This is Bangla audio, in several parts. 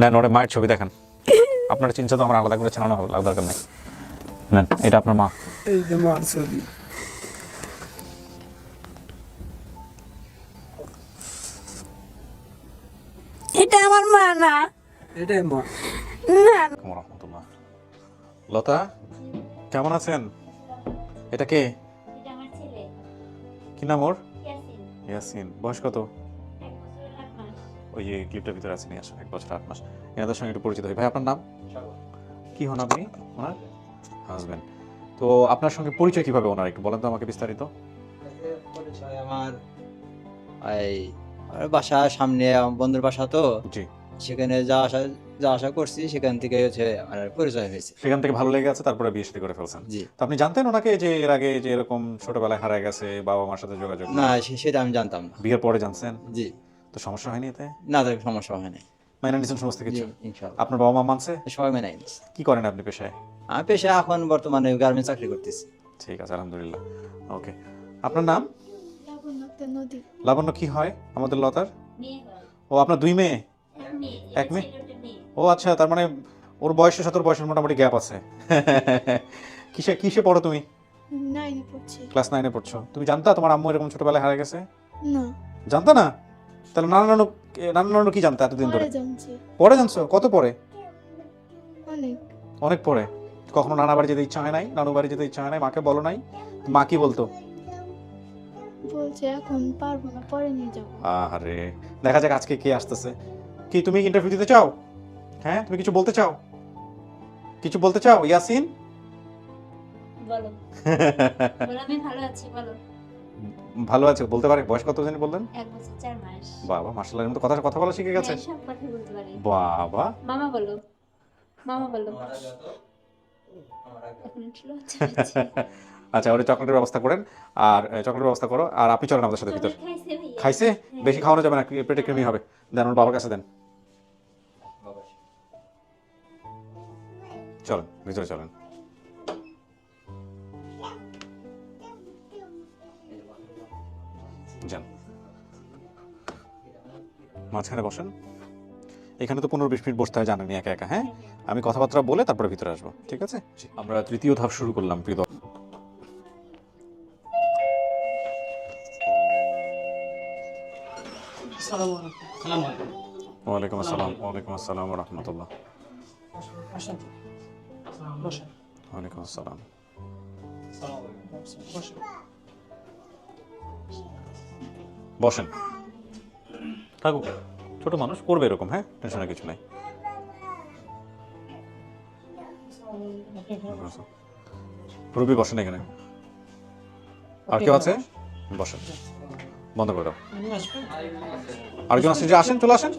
নেন ওরে মায়ের ছবি দেখান। আপনার চিন্তা তো আমার আলাদা করে চালানো হবে দরকার নেই। নেন এটা আপনার মা। এই যে মার ছবি। এটা আমার মা না। এটাই মা। না। রহমতুল্লাহ। লতা কেমন আছেন? এটা কে? এটা আমার ছেলে। কি নাম ওর? ইয়াসিন। ইয়াসিন। বয়স কত? ওই যে ক্লিপটার ভিতরে আছে নিয়ে আসো এক বছর আট মাস। এনাদের সঙ্গে একটু পরিচিত হই। ভাই আপনার নাম? কি হন আপনি? ওনার? হাজবেন্ড তো আপনার সঙ্গে পরিচয় কীভাবে ওনার? একটু বলেন তো আমাকে বিস্তারিত। পরিচয় আমার এই বাসা সামনে বন্ধুর বাসা তো। জি। সেখানে যা আসা যা আশা করছি। সেখান থেকে হচ্ছে আমার পরিচয় হয়েছে। সেখান থেকে ভালো লেগে আছে তারপরে বিয়ে শাদী করে ফেলছেন। জি। তো আপনি জানতেন ওনাকে যে এর আগে যে এরকম ছোটবেলায় হারায় গেছে বাবা মার সাথে যোগাযোগ না সেটা আমি জানতাম না। বিয়ের পরে জানছেন? জি। তো সমস্যা হয়নি এতে? না তার সমস্যা হয় নাই মাইনা নিছেন সমস্ত কিছু? আপনার বাবা মা মানছে? সবাই মেনে নিচ্ছে কি করেন আপনি পেশায়? আমি পেশা এখন বর্তমানে গার্মেন্টস চাকরি করতেছি। ঠিক আছে আলহামদুলিল্লাহ। ওকে। আপনার নাম? লাবণ্য কি হয় আমাদের লতার? ও আপনার দুই মেয়ে? এক মেয়ে ও আচ্ছা তার মানে ওর বয়সের সাথে বয়সের মোটামুটি গ্যাপ আছে। কিসে কিসে পড়ো তুমি? ক্লাস নাইনে পড়ছো। তুমি জানতা তোমার আম্মু এরকম ছোটবেলায় হারিয়ে গেছে? না। জানতা না? তাহলে নানা নানু নানা নানু কি জানতা এতদিন ধরে? পরে জানছো। কত পরে? অনেক। অনেক পরে। কখনো নানা বাড়ি যেতে ইচ্ছা হয় নাই? নানু বাড়ি যেতে ইচ্ছা হয় নাই? মাকে বলো নাই? মা কি বলতো? বলছে এখন পারব না পরে নিয়ে যাব। আরে দেখা যাক আজকে কে আসতেছে। কি তুমি ইন্টারভিউ দিতে চাও? হ্যাঁ তুমি কিছু বলতে চাও? কিছু বলতে চাও ইয়াসিন? বলো। বলো আমি ভালো আছি বলো। ভালো আছে? বলতে পারে বয়স কত জানি বললেন? এক বছর চার মাস। বাবা মার্শাল মতো কথা কথা বলা শিখে গেছে? হ্যাঁ, সব কথা বলতে পারি। বাবা। মামা বলো। মামা বলো। আচ্ছা ওটা চকলেটের ব্যবস্থা করেন। আর চকলেটের ব্যবস্থা করো। আর আপনি চলেন আমাদের সাথে ভিতর? খাইছে হ্যাঁ। বেশি খাওয়ানো যাবে না পেটে কৃমি হবে। দেন ওর বাবার কাছে দেন। চলেন ভিতরে চলেন। যান। মাঝখানে বসেন। এখানে তো পনেরো বিশ মিনিট বসতে হয় জানেনি একা একা হ্যাঁ? আমি কথাবার্তা বলে তারপরে ভিতরে আসব ঠিক আছে? আমরা তৃতীয় ধাপ শুরু করলাম প্রিয় ওয়ালাইকুম আসসালাম। ওয়ালাইকুম আসসালাম রহমতুল্লাহ। ওয়ালাইকুম আসসালাম। বসেন। থাকুক, ছোট মানুষ করবে এরকম হ্যাঁ? টেনশনের কিছু নাই। রুবি, বসেন এখানে। আর কেউ আছে? বসেন। বন্ধ করে দাও। আরেকজন আসেন যে আসেন, চলে আসেন।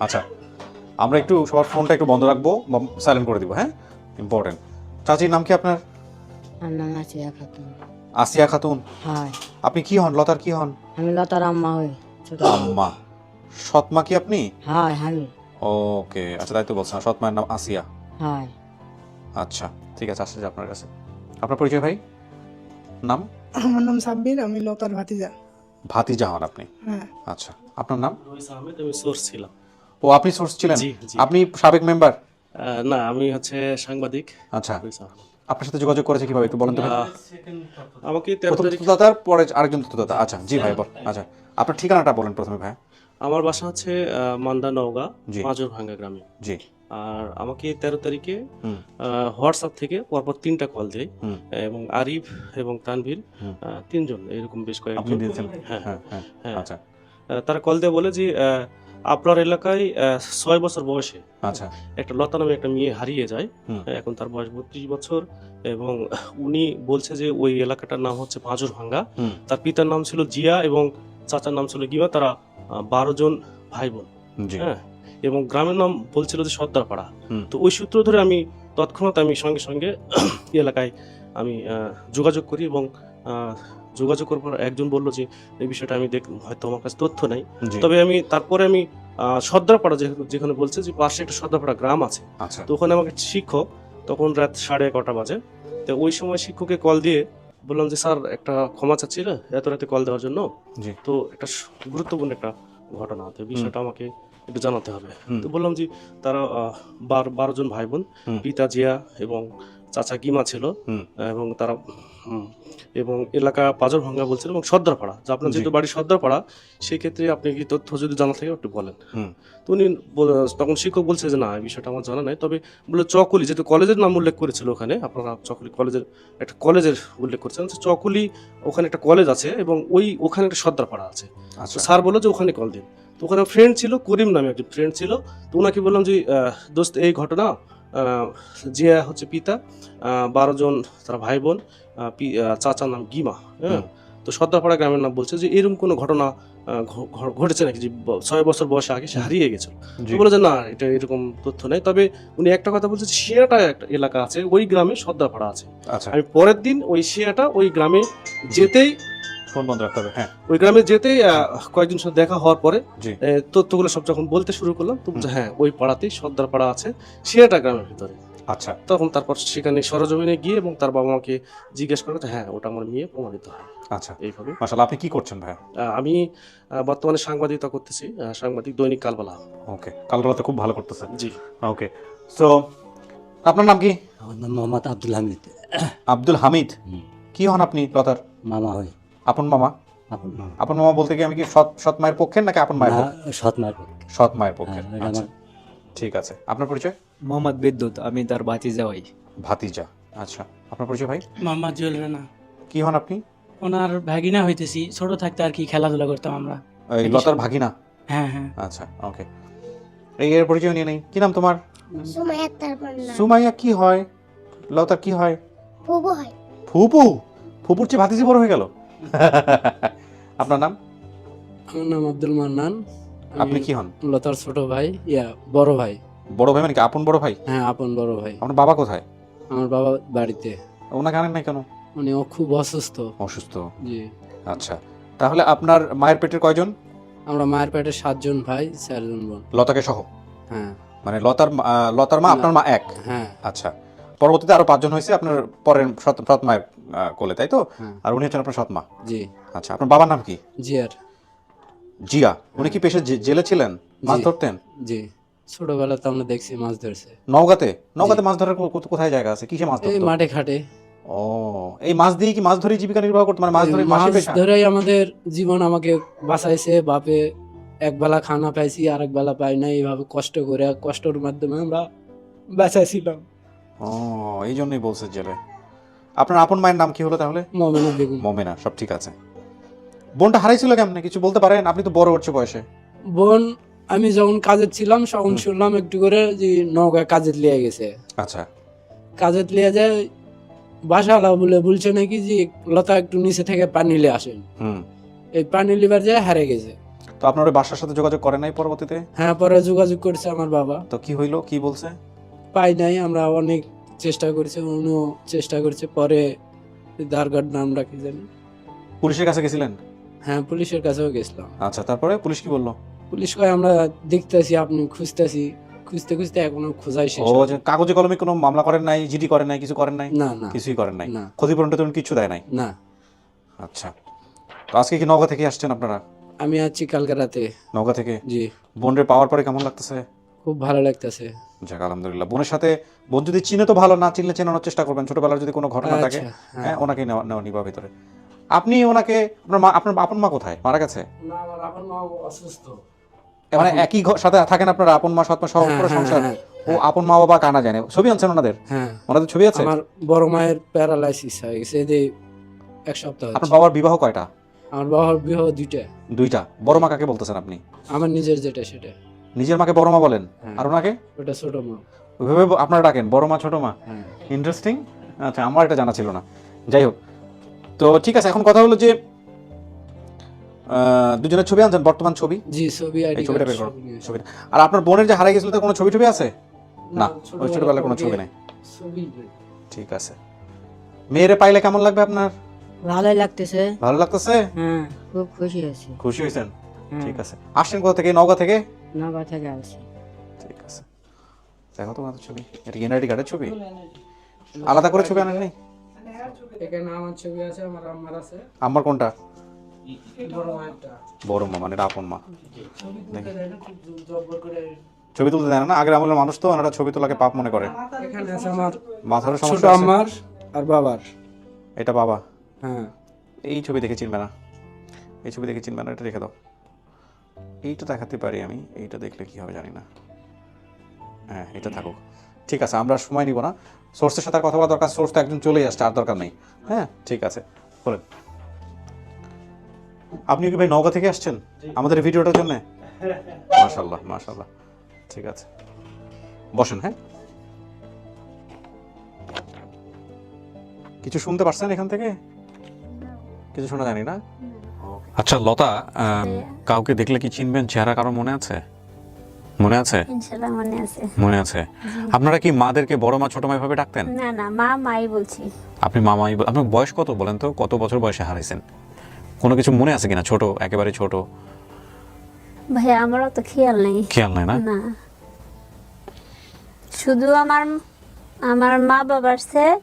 আচ্ছা আমরা একটু সবার ফোনটা একটু বন্ধ রাখব বা সাইলেন্ট করে দিব হ্যাঁ? ইম্পর্টেন্ট চাচির নাম কি আপনার? আমার নাম আসিয়া খাতুন। আসিয়া খাতুন? হয়। আপনি কি হন? লতার কি হন? আমি লতার আম্মা হই ছোট। আম্মা। সৎমা কি আপনি? হয় আমি। ওকে আচ্ছা তাই তো বলছেন। সৎমায়ের নাম আসিয়া। হয়। আচ্ছা ঠিক আছে আসছে আপনার কাছে। আপনার পরিচয় ভাই? নাম? আমার নাম সাব্বির আমি লতার ভাতিজা। ভাতিজা হন আপনি? হ্যাঁ। আচ্ছা আপনার নাম? রইস আহমেদ আমি সোর্স ছিলাম। ও আপনি সোর্স ছিলেন। আপনি সাবেক মেম্বার না আমি হচ্ছে সাংবাদিক। আচ্ছা। আপনার সাথে যোগাযোগ করেছে কীভাবে একটু বলেন তো আমাকে তেরো প্রথম তারিখ তথ্যদাতার পরে আরেকজন তথ্যদাতা। আচ্ছা জি ভাই বল। আচ্ছা আপনার ঠিকানাটা বলেন প্রথমে ভাই। আমার বাসা হচ্ছে মান্দা নওগাঁ। মাজর ভাঙ্গা গ্রামে। জি। আর আমাকে তেরো তারিখে হোয়াটসঅ্যাপ থেকে পরপর তিনটা কল দেয়। এবং আরিফ এবং তানভীর তিনজন এরকম বেশ কয়েকজন। হ্যাঁ হ্যাঁ হ্যাঁ। হ্যাঁ। আচ্ছা। তারা কল দিয়ে বলে যে আপনার এলাকায় ছয় বছর বয়সে আচ্ছা। একটা লতা নামে একটা মেয়ে হারিয়ে যায়। হুম। এখন তার বয়স বত্রিশ বছর এবং উনি বলছে যে ওই এলাকাটার নাম হচ্ছে পাঁজর ভাঙ্গা তার পিতার নাম ছিল জিয়া এবং চাচার নাম ছিল গিমা। তারা বারো জন ভাই বোন হ্যাঁ এবং গ্রামের নাম বলছিল যে সর্দারপাড়া। তো ওই সূত্র ধরে আমি তৎক্ষণাৎ আমি সঙ্গে সঙ্গে এলাকায় আমি যোগাযোগ করি এবং যোগাযোগ করার পর একজন বলল যে এই বিষয়টা আমি দেখ হয়তো আমার কাছে তথ্য নাই। তবে আমি তারপরে আমি আহ, সর্দারপাড়া যেখানে বলছে যে পাশে একটা সর্দারপাড়া গ্রাম আছে। আচ্ছা। তো ওখানে আমাকে শিক্ষক তখন রাত সাড়ে এগারোটা বাজে। তো ওই সময় শিক্ষককে কল দিয়ে বললাম যে স্যার একটা ক্ষমা চাচ্ছিল এত রাতে কল দেওয়ার জন্য। তো একটা গুরুত্বপূর্ণ একটা ঘটনা তো বিষয়টা আমাকে একটু জানাতে হবে। তো বললাম যে তারা বারো জন ভাই বোন পিতা জিয়া এবং চাচা কিমা ছিল এবং তারা এবং এলাকা পাজর ভাঙ্গা বলছিল এবং সর্দারপাড়া যে আপনার যেহেতু বাড়ি সর্দারপাড়া সেই ক্ষেত্রে আপনি কি তথ্য যদি জানা থাকে একটু বলেন। তো উনি বল- তখন শিক্ষক বলছে যে না এই বিষয়টা আমার জানা নাই তবে বলে চকলি যেহেতু কলেজের নাম উল্লেখ করেছিল ওখানে আপনারা চকলি কলেজের একটা কলেজের উল্লেখ করেছেন চকলি ওখানে একটা কলেজ আছে এবং ওই ওখানে একটা সর্দারপাড়া আছে। আচ্ছা। স্যার বলল যে ওখানে কল দিন। তো ওখানে ফ্রেন্ড ছিল করিম নামে একজন ফ্রেন্ড ছিল তো ওনাকে বললাম যে দোস্ত এই ঘটনা জিয়া হচ্ছে পিতা বারো জন তারা ভাই বোন চাচার নাম গিমা হ্যাঁ? তো সর্দারপাড়া গ্রামের নাম বলছে যে এরকম কোনো ঘটনা ঘটেছে নাকি যে ছয় বছর বয়সে আগে সে হারিয়ে গেছিল? বলে যে না এটা এরকম তথ্য নেই। তবে উনি একটা কথা বলছে যে শিয়াটা একটা এলাকা আছে ওই গ্রামে সর্দারপাড়া আছে। আচ্ছা। আমি পরের দিন ওই শিয়াটা ওই গ্রামে যেতেই ফোন বন্ধ রাখতে হবে হ্যাঁ। ওই গ্রামে যেতেই আহ, কয়েকদিন সাথে দেখা হওয়ার পরে তথ্যগুলো সব যখন বলতে শুরু করলাম তো বলছে, হ্যাঁ ওই পাড়াতেই সর্দার পাড়া আছে শিয়াটা গ্রামের ভিতরে। আচ্ছা। তখন তারপর সেখানে সরজমিনে গিয়ে এবং তার বাবা মাকে জিজ্ঞেস করে যে, হ্যাঁ ওটা আমার মেয়ে প্রমাণিত হয়। আচ্ছা। এইভাবে। মাশাআল্লাহ আপনি কি করছেন ভাই আমি বর্তমানে সাংবাদিকতা করতেছি সাংবাদিক দৈনিক কালবেলা। ওকে কালবেলা খুব ভালো করতেছেন। জি। ওকে সো আপনার নাম কি? আমার নাম মোহাম্মদ আব্দুল হামিদ। আব্দুল হামিদ? হুম। কি হন আপনি লতার মামা হই। আপন মামা? আপন মামা। আপন মামা বলতে কি আমি কি সৎ সৎ মায়ের পক্ষের নাকি আপন মায়ের না, পক্ষে? সৎ মায়ের পক্ষে। সৎ মায়ের পক্ষের হ্যাঁ, আচ্ছা। ঠিক আছে। আপনার পরিচয়? মোহাম্মদ বিদ্যুৎ আমি তার ভাতিজা হই ভাতিজা। আচ্ছা। আপনার পরিচয় ভাই? মোহাম্মদ জুয়েল রানা। কি হন আপনি? ওনার ভাগিনা হইতেছি। ছোট থাকতে আর কি খেলাধুলা করতাম আমরা। এই লতার ভাগিনা? হ্যাঁ হ্যাঁ। আচ্ছা ওকে। এই এর পরিচয় নিয়ে নেই। কি নাম তোমার? সুমাইয়া সুমাইয়া কি হয়? লতার কি হয়? ফুবু হয়। ফুপু? ফুপুর চেয়ে ভাতিজি বড় হয়ে গেল? আপনার নাম? আমার নাম আব্দুল মান্নান। আপনি কি হন? লতার ছোট ভাই। ইয়া বড় ভাই। বড় ভাই মানে কি? আপন বড় ভাই? হ্যাঁ আপন বড় ভাই। আপনার বাবা কোথায়? আমার বাবা বাড়িতে। ওনাকে আনেন নাই কেন? মানে ও খুব অসুস্থ। অসুস্থ। জি। আচ্ছা। তাহলে আপনার মায়ের পেটের কয়জন? আমরা মায়ের পেটে সাতজন ভাই চারজন বোন। লতাকে সহ? হ্যাঁ। মানে লতার লতার মা আপনার মা এক? হ্যাঁ। আচ্ছা। পরবর্তীতে আরও পাঁচজন হয়েছে আপনার পরের সৎ সৎ মায়ের। কোলে তাই তো? হ্যাঁ। আর উনি হচ্ছেন আপনার সৎ মা জি। আচ্ছা আপনার বাবার নাম কি? জি আর জিয়া? উনি কি পেশে জেলে ছিলেন? মাছ ধরতেন? জি। ছোটবেলাতে আমরা দেখছি মাছ ধরছে। নওগাঁতে? নওগাঁতে মাছ ধরার কোথায় জায়গা আছে? কিসে মাছ ধরতো? মাঠে ঘাটে। ও এই মাছ দিয়ে কি মাছ ধরে জীবিকা নির্বাহ করতো? মানে মাছ ধরে মাছ ধরেই আমাদের জীবন আমাকে বাঁচাইছে বাপে এক বেলা খানা পাইছি আর এক বেলা পাই না এইভাবে কষ্ট করে কষ্টের মাধ্যমে আমরা বাঁচাইছিলাম। ও এই জন্যই বলছে জেলে। আপনার আপন মায়ের নাম কি হলো তাহলে? মমেনা বেগম। মমেনা সব ঠিক আছে। বোনটা হারাইছিল কেমনে? কিছু বলতে পারেন? আপনি তো বড় হচ্ছে বয়সে। বোন আমি যখন কাজে ছিলাম তখন শুনলাম একটু করে যে নৌকায় কাজে লিয়ে গেছে। আচ্ছা। কাজে লিয়ে যায় বাসালা বলে বলছে নাকি যে লতা একটু নিচে থেকে পানি নিয়ে আসেন। হুম। এই পানি লিবার যায় হারে গেছে। তো আপনার বাসার সাথে যোগাযোগ করেন নাই পরবর্তীতে? হ্যাঁ পরে যোগাযোগ করছে আমার বাবা। তো কি হইল? কি বলছে? পাই নাই আমরা অনেক চেষ্টা করেছে উনিও চেষ্টা করেছে পরে দারগার নাম রাখি জানি? পুলিশের কাছে গেছিলেন? হ্যাঁ পুলিশের কাছেও গেছিলাম। আচ্ছা তারপরে পুলিশ কি বলল? পুলিশ কয় আমরা দেখতেছি আপনি খুঁজতেছি। খুঁজতে খুঁজতে এখনও খোঁজাই শেষ ও যে কাগজে কলমে কোনো মামলা করেন নাই জিডি করেন নাই কিছু করেন নাই? না না। কিছুই করেন নাই? না। ক্ষতিপূরণ টতিপূরণ কিছু দেয় নাই? না। আচ্ছা। তো আজকে কি নওগাঁ থেকে আসছেন আপনারা? আমি আছি কালকে রাতে। নওগাঁ থেকে? জি। বোনরে পাওয়ার পরে কেমন লাগতেছে? খুব ভালো লাগতেছে। যাক আলহামদুলিল্লাহ। বোনের সাথে বোন যদি চিনে তো ভালো না চিনলে চেনানোর চেষ্টা করবেন। ছোটবেলার যদি কোনো ঘটনা থাকে আচ্ছা হ্যাঁ। হ্যাঁ ওনাকে নেওয়া নিবা ভিতরে। আপনি ওনাকে আপনার মা আপনার আপন মা কোথায়? মারা গেছে? না আমার আপন মা অসুস্থ। মানে একই সাথে থাকেন আপনার আপন মা সৎ মা সহ হ্যাঁ, পুরো হ্যাঁ, সংসার? ও আপন মা বাবা কানা জানে। ছবি আনছেন ওনাদের? হ্যাঁ। ওনাদের ছবি আছে? আমার বড় মায়ের প্যারালাইসিস হয়ে গেছে এই যে এক সপ্তাহ আপনার বাবার বিবাহ কয়টা? আমার বাবার বিবাহ দুইটা। দুইটা। বড় মা কাকে বলতেছেন আপনি? আমার নিজের যেটা সেটা। নিজের মাকে বড় মা বলেন। হ্যাঁ। আর ওনাকে? ওটা ছোট মা। ওইভাবে আপনারা ডাকেন বড় মা ছোট মা। হ্যাঁ। ইন্টারেস্টিং আচ্ছা আমার এটা জানা ছিল না। যাই হোক। তো ঠিক আছে এখন কথা হলো যে দুজনের ছবি আনছেন বর্তমান ছবি? জি ছবি আইডি ছবিটা বের করো। ছবিটা। আর আপনার বোনের যে হারাই গেছিল তার কোনো ছবি টবি আছে? না ওই ছোটবেলার কোনো ছবি নেই। ছবি ঠিক আছে। মেয়েরে পাইলে কেমন লাগবে আপনার? ভালোই লাগতেছে। ভালো লাগতেছে? হ্যাঁ খুব খুশি আছি। খুশি হয়েছেন? হ্যাঁ ঠিক আছে। আসছেন কোথা থেকে? নওগাঁ থেকে? নগর থেকে আসছি ঠিক আছে। দেখো তো আমাদের ছবি। এটা এনআইডি কার্ডের ছবি? আলাদা করে ছবি আনেন নেই এখানে আমার ছবি আছে আমার আম্মার আছে। আমার কোনটা? বড় মা মানে এটা আপন মা। ছবি তুলতে দেয় না, আগের আমলের মানুষ তো ওনারা ছবি তোলাকে পাপ মনে করে। এখানে আছে আমার মাথার সমস্যা আছে? আম্মার আর বাবার। এটা বাবা? হ্যাঁ। এই ছবি দেখে চিনবে না। এই ছবি দেখে চিনবে না এটা রেখে দাও। এইটা দেখাতে পারি আমি এইটা দেখলে কি হবে জানি না। হ্যাঁ এটা থাকুক। ঠিক আছে আমরা সময় নিব না। সোর্সের সাথে কথা বলা দরকার সোর্স তো একজন চলেই আসছে আর দরকার নেই। হ্যাঁ ঠিক আছে বলেন। আপনি কি ভাই নওগাঁ থেকে আসছেন? আমাদের ভিডিওটার জন্য? মাশাল্লাহ মাশাল্লাহ ঠিক আছে। বসেন হ্যাঁ। কিছু শুনতে পারছেন এখান থেকে? কিছু শোনা জানি না? আচ্ছা লতা কাউকে দেখলে কি চিনবেন চেহারা কারও মনে আছে? মনে আছে? মনে আছে। মনে আছে। আপনারা কি মাদেরকে বড় মা ছোট মা ভাবে ডাকতেন? না না মা মাই বলছি। আপনি মামাই বল- আপনার বয়স কত বলেন তো? কত বছর বয়সে হারাইছেন? কোনো কিছু মনে আছে কিনা? ছোট একেবারে ছোট? ভাইয়া আমারও তো খেয়াল নেই। খেয়াল নেই না? না। শুধু আমার আমার মা বাবার সে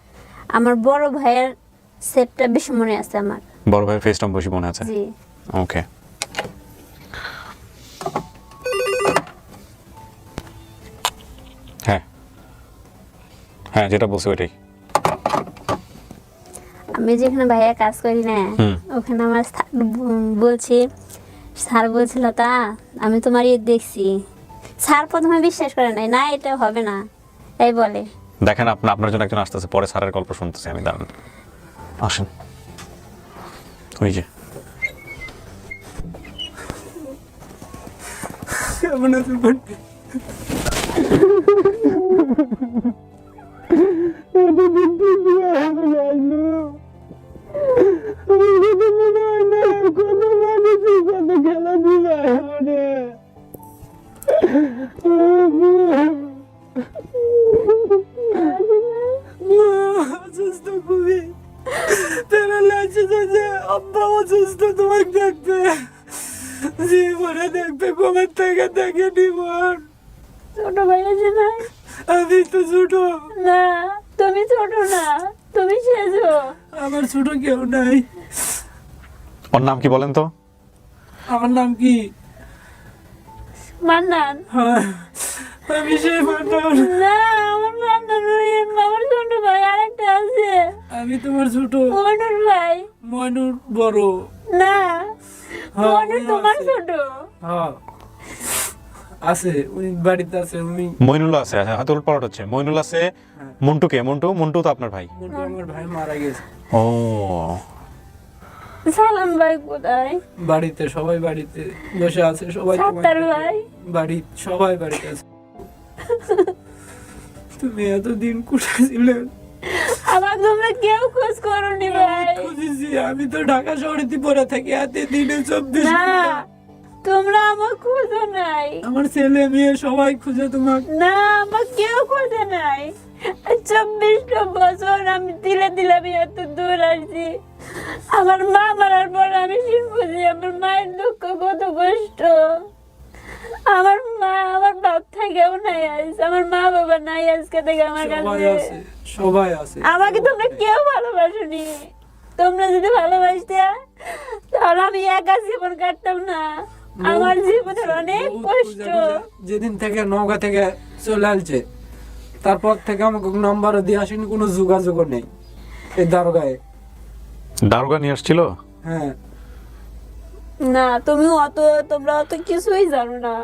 আমার বড় ভাইয়ের সেটটা বেশি মনে আছে আমার। বড় ভাইয়ের ফেসটা বেশি মনে আছে? জি। ওকে হ্যাঁ। হ্যাঁ যেটা বলছি ওইটাই। আমি যেখানে ভাইয়া কাজ করি না ওখানে আমার বলছি স্যার বলছিল তা আমি তোমার ইয়ে দেখছি। স্যার প্রথমে বিশ্বাস করে নাই না এটা হবে না। এই বলে। দেখেন আপনি আপনার জন্য একজন আসতেছে পরে স্যারের গল্প শুনতেছি আমি দাঁড়ান। আসেন। ওই যে। কেমন আছে ওর নাম কি বলেন তো? আমার নাম কি? মান্নান। হ্যাঁ, আমি সেই মানুষ না আমার মান্নান আমার ছোট ভাই আরেকটা আছে। আমি তোমার ছোট। মনুর ভাই। ময়নুর বড়। না হ্যাঁ, উনি তোমার আছে। ছোট। হ্যাঁ। আছে উনি বাড়িতে আছে উনি মইনুল আছে আচ্ছা হাতে উল্পাট হচ্ছে। মইনুল আছে মন্টু কে মন্টু মন্টু তো আপনার ভাই। মোটে আমার ভাই মারা গেছে। ও। সালাম ভাই কোথায়? বাড়িতে সবাই বাড়িতে বসে আছে সবাই সাত্তার ভাই? বাড়ি সবাই বাড়িতে আছে। তুমি এতদিন কোথায় ছিলে? আমার তোমরা কেউ খোঁজ করনি ভাই। আমি তো ঢাকা শহরে পড়ে থাকি এতদিনে চব্বিশ না। তোমরা আমার খুঁজো নাই। আমার ছেলে মেয়ে সবাই খুঁজে তোমার না আমার কেউ খোঁজে নাই। চব্বিশটা বছর আমি দিলে দিলে আমি এত দূর আসছি। আমার মা মারার পর আমি বুঝি আমার মায়ের দুঃখ কত কষ্ট। আমার মা আমার বাপ থেকেও নাই আজ আমার মা বাবা নাই আজকে থেকে আমার কাছে। সবাই আছে। আমাকে তোমরা কেউ ভালোবাসনি। তোমরা যদি ভালোবাসতে তাহলে আমি একা জীবন কাটতাম না। আমার জীবনের অনেক কষ্ট। যেদিন থেকে নওগাঁ থেকে চলে আসছে তারপর থেকে আমাকে নাম্বার দিয়ে আসেনি কোনো যোগাযোগও নেই এই দারোগায়। দারোগা নিয়ে আসছিল? হ্যাঁ। না তুমি অত তোমরা অত কিছুই জানো না।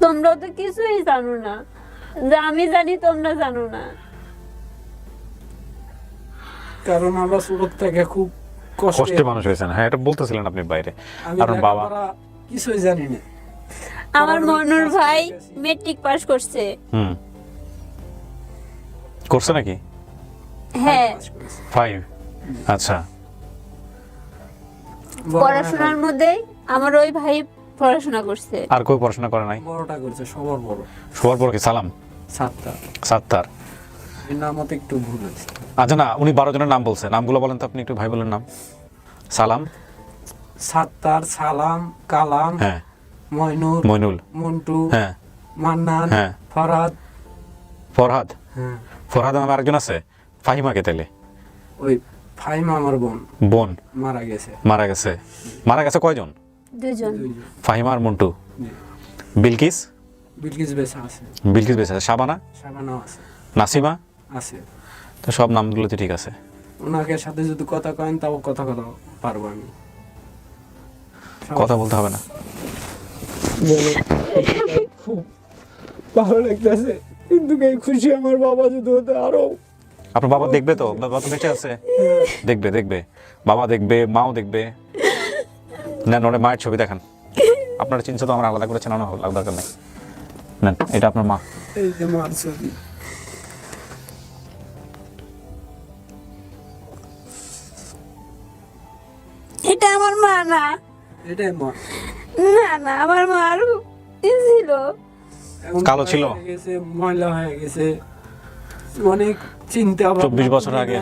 তোমরা অত কিছুই জানো না। যা আমি জানি তোমরা জানো না। কারণ আমরা ছোট থেকে খুব কষ্ট মানুষ হয়েছেন। হ্যাঁ এটা বলতেছিলেন আপনি বাইরে। কারণ বাবা কিছুই জানি না। আমার মনুর ভাই মেট্রিক পাস করছে। হুম। করছে নাকি? হ্যাঁ। ফাইভ আচ্ছা। পড়াশোনার মধ্যে আমার ওই ভাই পড়াশোনা করছে। আর কেউ পড়াশোনা করে নাই? বড়টা করছে সবার বড়। সবার পর কি? সালাম? সাতটা সাত্তার। এই নামত একটু ভুল হয়েছে। আচ্ছা না উনি বারো জনের নাম বলছে। নামগুলো বলেন তো আপনি একটু ভাই বলেন নাম। সালাম। সাত্তার সালাম কালাম হ্যাঁ। ময়নুর মইনুল। মন্টু হ্যাঁ। মান্নান হ্যাঁ। ফরাদ ফরহাদ? হ্যাঁ। ফরহাদ নামে আরেকজন আছে? ফাহিমাকে তাইলে। ওই ফাইমা আমার বোন। বোন। মারা গেছে। মারা গেছে। মারা গেছে কয়জন? দুজন ফাহিমা আর মন্টু। বিলকিস? বিলকিস বেসা আছে। বিলকিস বেঁচে আছে। সাবানা সাবানাও আছে। নাসিমা? আছে। তো সব নামগুলো তো ঠিক আছে। ওনাকে সাথে যদি কথা কয়েন তাও কথা কথা পারব আমি। কথা বলতে হবে না। ভালো লাগতেছে। কিন্তু এই খুশি আমার বাবা যদি হতো আরও। আপনার বাবা দেখবে তো? বাবা তো বেঁচে আছে। দেখবে দেখবে। বাবা দেখবে মাও দেখবে। না নরে মায়ের ছবি দেখান। আপনার চিন্তা তো আমার আলাদা করে চেনানো হোক দরকার নেই। নেন এটা আপনার মা। এই যে মার ছবি। এটা আমার মা না। এটাই মা। না না আমার মা আরও ছিল। কালো ছিল? গেছে ময়লা হয়ে গেছে। অনেক চিন্তা 24 বছর আগে।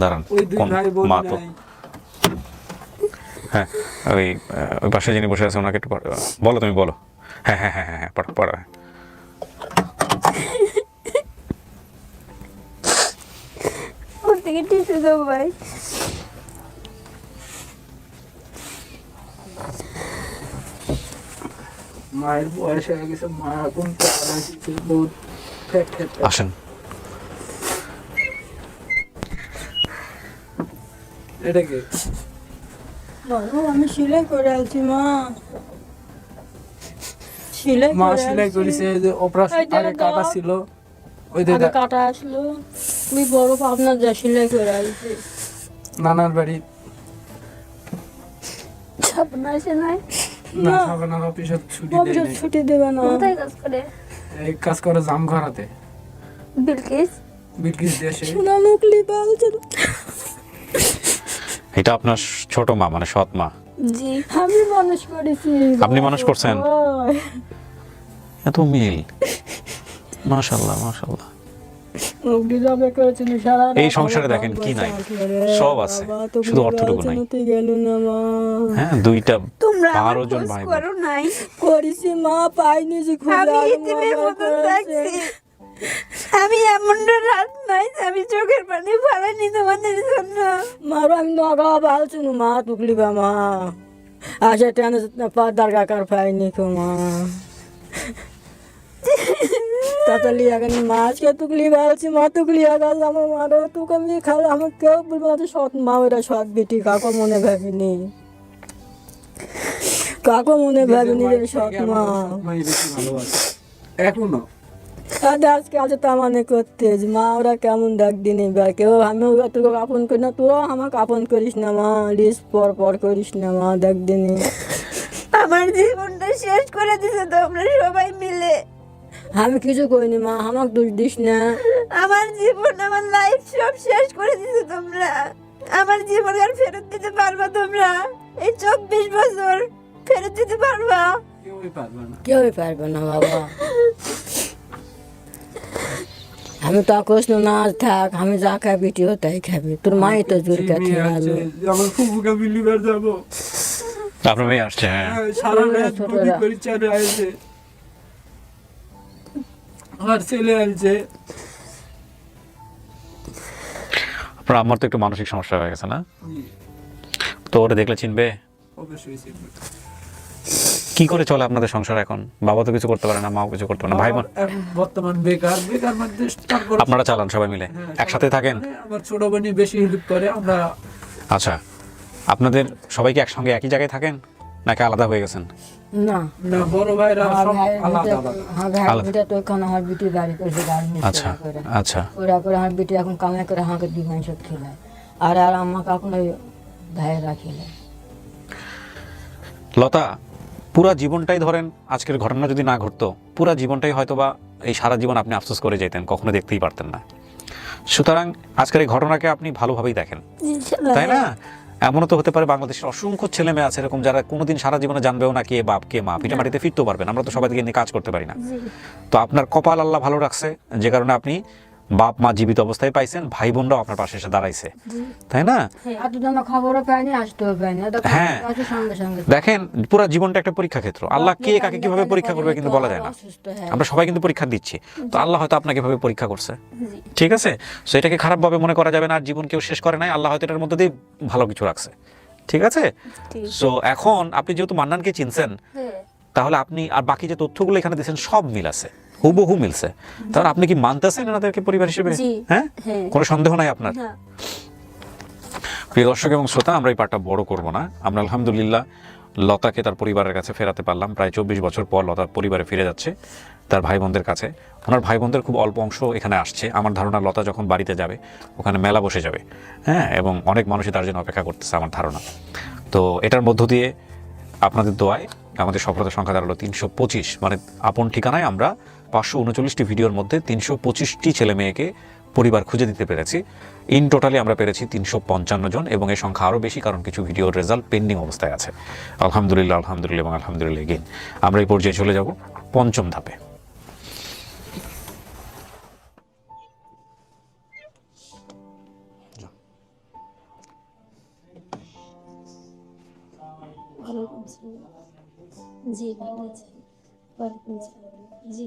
দাঁড়ান ওই দুই কোন ভাই বোন মা তো? হ্যাঁ ওই ওই পাশে যিনি বসে আছে ওনাকে একটু। বলো তুমি বলো। হ্যাঁ হ্যাঁ হ্যাঁ হ্যাঁ হ্যাঁ পড়ো পড়ো ওর থেকে টিসু দেবো ভাই। মায়ের বয়স হয়ে গেছে মা এখন বহুত আসেন। এটা কি? আমি সিলাই করে আছি মা। সিলাই মা সেলাই করেছে যে অপারেশন আগে কাটা ছিল। ওই যে কাটা আসলো তুমি বড় পাবনা যা সিলাই করে আছি নানার বাড়ি। নাই না। অফিসে ছুটি দেয়। নাই। ছুটি দেবে না। কোথায় কাজ করে? এই কাজ করে জাম ঘরাতে বিলকিস? বিলকিস দেশে। সোনা এটা আপনার ছোট মা মানে সৎ মা। জি আমি মানুষ করেছি আপনি মানুষ করছেন? এত মিল। জবে করেছিল এই সংসারে দেখেন কি নাই? সব আছে। শুধু অর্থটুকু নাই। না হ্যাঁ দুইটা তোমরা আমার বারো জন ভাই করো নাই। করেছি মা পাইনি যে আমি ইতিমের মতো। থাকছি আমি এমন রাত নাই আমি চোখের পানি ফালাইনি তোমাদের জন্য। মারো আমি নগা বালচুনু মা টুকলি বা মা। আশা টেনে পাদার কাকার পাইনি কো মা। তাতালি এখন মাছকে টুকলি বালছি মা টুকলি আগাল আমার মারো তুকে আমি খাল আমার কেউ বলব সৎ মা ওরা সৎ বেটি কাকো মনে ভাবিনি। কাকো মনে ভাবিনি যে সৎ মা এখনও? তাদের আজকে আজ তা মানে করতে মা ওরা কেমন ডাক দিনি বা কেউ আমিও তোকে আপন করি না তোরাও আমাকে আপন করিস না মা লিস পর পর করিস না মা ডাক দিনি। আমার জীবনটা শেষ করে দিছে তোমরা সবাই মিলে। আমি কিছু করিনি মা আমাকে দোষ দিস না। আমার জীবন আমার লাইফ সব শেষ করে দিছো তোমরা। আমার জীবন আর ফেরত দিতে পারবা তোমরা। এই চব্বিশ বছর ফেরত দিতে পারবা? কেউই পারবে না। বাবা। আমি তো কৃষ্ণ না থাক আমি যা খাবি তুইও তাই খাবি। তোর মাই তো জোর কাছে আমার ফুফুকে আমি লিবার যাব। আপনার মেয়ে আসছে হ্যাঁ। সারা রাত আসছে আমার ছেলে আসছে আপনার আমার তো একটু মানসিক সমস্যা হয়ে গেছে না? তো ওরা দেখলে চিনবে? অবশ্যই চিনবে। কি করে চলে আপনাদের সংসার এখন? বাবা তো কিছু করতে পারে না মাও কিছু করতে পারে না। ভাই বোন বর্তমান বেকার বেকার মধ্যে আপনারা চালান সবাই মিলে? হ্যাঁ, একসাথে থাকেন? মানে আমার ছোট বোনই বেশি হেল্প করে আমরা আচ্ছা আপনাদের সবাই কি একসঙ্গে একই জায়গায় থাকেন নাকি আলাদা হয়ে গেছেন? না। না বড় ভাইরা সব আলাদা আলাদা। তো ওখানে আমার বিটি বাড়ি করেছে গাড়ি আচ্ছা আচ্ছা। ওরা করে আমার বিটি এখন কামাই করে আমাকে দুই মাস খেলায় আর আর আমাকে এখন ওই ভাইয়েরা খেলায় লতা পুরা জীবনটাই ধরেন আজকের ঘটনা যদি না ঘটতো পুরা জীবনটাই হয়তো বা এই সারা জীবন আপনি আফসোস করে যেতেন কখনো দেখতেই পারতেন না। সুতরাং আজকের এই ঘটনাকে আপনি ভালোভাবেই দেখেন। তাই না? এমনও তো হতে পারে বাংলাদেশের অসংখ্য ছেলে মেয়ে আছে এরকম যারা কোনোদিন সারা জীবনে জানবেও না কে বাপ কে মা পিঠে মাটিতে ফিরতেও পারবেন আমরা তো সবাই দিকে নিয়ে কাজ করতে পারি না। তো আপনার কপাল আল্লাহ ভালো রাখছে যে কারণে আপনি বাপ মা জীবিত অবস্থায় পাইছেন ভাই বোনরাও আপনার পাশে এসে দাঁড়াইছে। তাই না? হ্যাঁ। সঙ্গে দেখেন পুরো জীবনটা একটা পরীক্ষা ক্ষেত্র। আল্লাহ কে কাকে কীভাবে পরীক্ষা করবে কিন্তু বলা যায় না। হ্যাঁ। আমরা সবাই কিন্তু পরীক্ষা দিচ্ছি। তো আল্লাহ হয়তো আপনাকে এভাবে পরীক্ষা করছে। ঠিক আছে? সো এটাকে খারাপভাবে মনে করা যাবে না আর জীবন কেউ শেষ করে নাই। আল্লাহ হয়তো এটার মধ্যে দিয়ে ভালো কিছু রাখছে। ঠিক আছে? সো এখন আপনি যেহেতু মান্নানকে চিনছেন তাহলে আপনি আর বাকি যে তথ্যগুলো এখানে দিয়েছেন সব মিল আছে। হুবহু মিলছে। তাহলে আপনি কি মানতেছেন এনাদেরকে পরিবার হিসেবে? হ্যাঁ? হ্যাঁ। কোনো সন্দেহ নাই আপনার। প্রিয় দর্শক এবং শ্রোতা আমরা এই পাঠটা বড় করব না। আমরা আলহামদুলিল্লাহ লতাকে তার পরিবারের কাছে ফেরাতে পারলাম। প্রায় চব্বিশ বছর পর লতার পরিবারে ফিরে যাচ্ছে তার ভাই বোনদের কাছে। ওনার ভাই বোনদের খুব অল্প অংশ এখানে আসছে। আমার ধারণা লতা যখন বাড়িতে যাবে ওখানে মেলা বসে যাবে। হ্যাঁ? এবং অনেক মানুষই তার জন্য অপেক্ষা করতেছে আমার ধারণা। তো এটার মধ্য দিয়ে আপনাদের দোয়ায় আমাদের সফলতার সংখ্যা দাঁড়াল তিনশো পঁচিশ। মানে আপন ঠিকানায় আমরা পাঁচশো উনচল্লিশটি ভিডিওর মধ্যে তিনশো পঁচিশটি ছেলে মেয়েকে পরিবার খুঁজে দিতে পেরেছি। ইন টোটালি আমরা পেরেছি তিনশো পঞ্চান্ন জন এবং এই সংখ্যা আরও বেশি কারণ কিছু ভিডিওর রেজাল্ট পেন্ডিং অবস্থায় আছে। আলহামদুলিল্লাহ আলহামদুলিল্লাহ এবং আলহামদুলিল্লাহ এগেইন আমরা এই পর্যায়ে চলে যাব পঞ্চম ধাপে। আসসালাম। জি।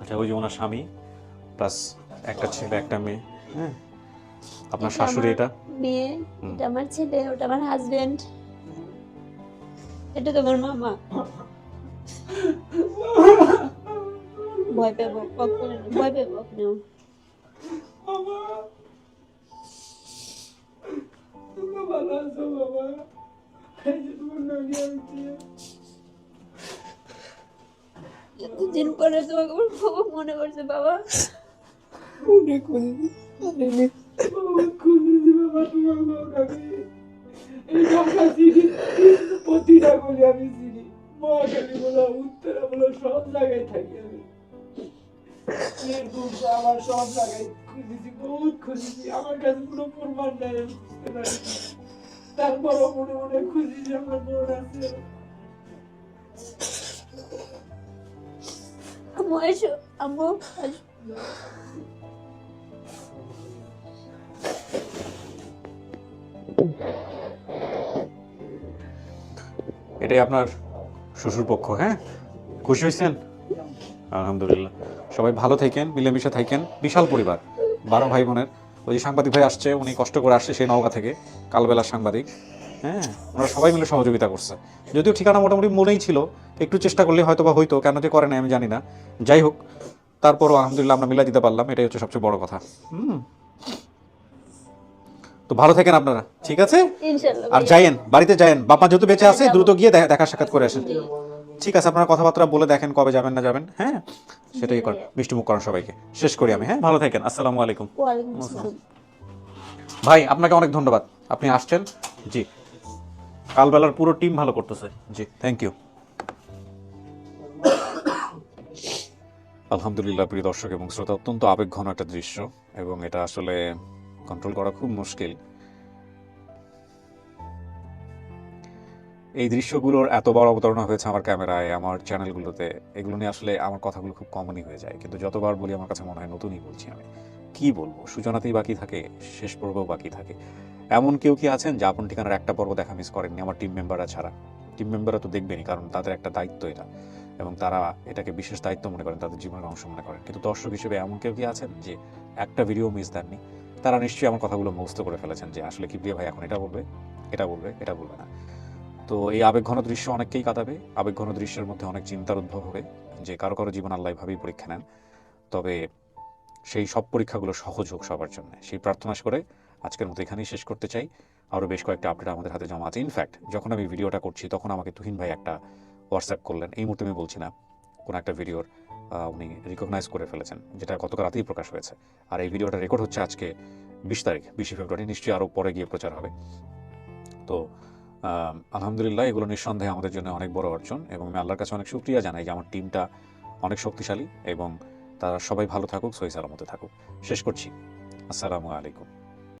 আচ্ছা ওই যে ওনার স্বামী প্লাস একটা ছেলে একটা মেয়ে হ্যাঁ? আপনার শাশুড়ি এটা? মেয়ে এটা আমার ছেলে ওটা আমার হাজবেন্ড এটা তোমার মামা। ভয় পেব ভয় পেব আপনি এতদিন পরে তোমাকে আমার খুব মনে করছে বাবা। প্রতিটা বলি আমি চিনি। মহাখালী বলো উত্তরা বলো সব জায়গায় থাকি আমি। আমার সব জায়গায় খুঁজেছি বহুত খুঁজেছি। আমার কাছে কোনো প্রমাণ নাই বুঝতে পারি তারপরও মনে মনে খুঁজি যে আমার বোন আছে। আম্মু এসো আম্মু। এটাই আপনার শ্বশুর পক্ষ হ্যাঁ? খুশি হয়েছেন? আলহামদুলিল্লাহ। সবাই ভালো থাকেন মিলেমিশে থাকেন। বিশাল পরিবার বারো ভাই বোনের। ওই যে সাংবাদিক ভাই আসছে উনি কষ্ট করে আসছে সেই নওগাঁ থেকে কালবেলার সাংবাদিক। হ্যাঁ ওনারা সবাই মিলে সহযোগিতা করছে। যদিও ঠিকানা মোটামুটি মনেই ছিল একটু চেষ্টা করলে হয়তো বা হইতো কেন যে করে না আমি জানি না। যাই হোক তারপরও আলহামদুলিল্লাহ আমরা মিলাই দিতে পারলাম এটাই হচ্ছে সবচেয়ে বড় কথা। হুম। তো ভালো থাকেন আপনারা ঠিক আছে? আর যাইয়েন বাড়িতে যাইয়েন বাপমা যেহেতু বেঁচে আছে দ্রুত গিয়ে দেখা সাক্ষাৎ করে আসেন। ঠিক আছে আপনারা কথাবার্তা বলে দেখেন কবে যাবেন না যাবেন হ্যাঁ? সেটাই করেন মিষ্টি মুখ করেন সবাইকে। শেষ করি আমি হ্যাঁ? ভালো থাকেন আসসালামু আলাইকুম। ভাই আপনাকে অনেক ধন্যবাদ। আপনি আসছেন? জি। কালবেলার পুরো টিম ভালো করতেছে। জি থ্যাংক ইউ আলহামদুলিল্লাহ প্রিয় দর্শক এবং শ্রোতা অত্যন্ত আবেগঘন একটা দৃশ্য এবং এটা আসলে কন্ট্রোল করা খুব মুশকিল। এই দৃশ্যগুলোর এত বড় অবতারণা হয়েছে আমার ক্যামেরায়, আমার চ্যানেলগুলোতে, এগুলো নিয়ে আসলে আমার কথাগুলো খুব কমনই হয়ে যায়। কিন্তু যতবার বলি আমার কাছে মনে হয় নতুনই বলছি আমি। কি বলব? সূচনাতেই বাকি থাকে, শেষ পর্বও বাকি থাকে। এমন কেউ কি আছেন যে আপন ঠিকানার একটা পর্ব দেখা মিস করেননি? আমার টিম মেম্বাররা ছাড়া। টিম মেম্বাররা তো দেখবেনই, কারণ তাদের একটা দায়িত্ব এটা। এবং তারা এটাকে বিশেষ দায়িত্ব মনে করেন, তাদের জীবনের অংশ মনে করেন। কিন্তু দর্শক হিসেবে এমন কেউ কি আছেন যে একটা ভিডিও মিস দেননি? তারা নিশ্চয়ই আমার কথাগুলো মুখস্থ করে ফেলেছেন যে, আসলে কি প্রিয় ভাই এখন এটা বলবে এটা বলবে এটা বলবে না। তো এই আবেগঘন দৃশ্য অনেককেই কাটাবে। আবেগঘন দৃশ্যের মধ্যে অনেক চিন্তার উদ্ভব হবে। যে কারও কারও জীবন আল্লাহ ভাবেই পরীক্ষা নেন। তবে সেই সব পরীক্ষাগুলো সহজ হোক সবার জন্য। সেই প্রার্থনা করে আজকের মতো এখানেই শেষ করতে চাই। আরও বেশ কয়েকটা আপডেট আমাদের হাতে জমা আছে। ইনফ্যাক্ট যখন আমি ভিডিওটা করছি, তখন আমাকে তুহিন ভাই একটা হোয়াটসঅ্যাপ করলেন। এই মুহূর্তে আমি বলছি না, কোনো একটা ভিডিওর উনি রিকগনাইজ করে ফেলেছেন, যেটা গতকাল রাতেই প্রকাশ হয়েছে। আর এই ভিডিওটা রেকর্ড হচ্ছে আজকে বিশ তারিখ, বিশে ফেব্রুয়ারি। নিশ্চয়ই আরও পরে গিয়ে প্রচার হবে। তো আলহামদুলিল্লাহ, এগুলো নিঃসন্দেহে আমাদের জন্য অনেক বড় অর্জন এবং আমি আল্লাহর কাছে অনেক শুক্রিয়া জানাই যে আমার টিমটা অনেক শক্তিশালী এবং তারা সবাই ভালো থাকুক, সহি সালামতে থাকুক। শেষ করছি। আসসালামু আলাইকুম।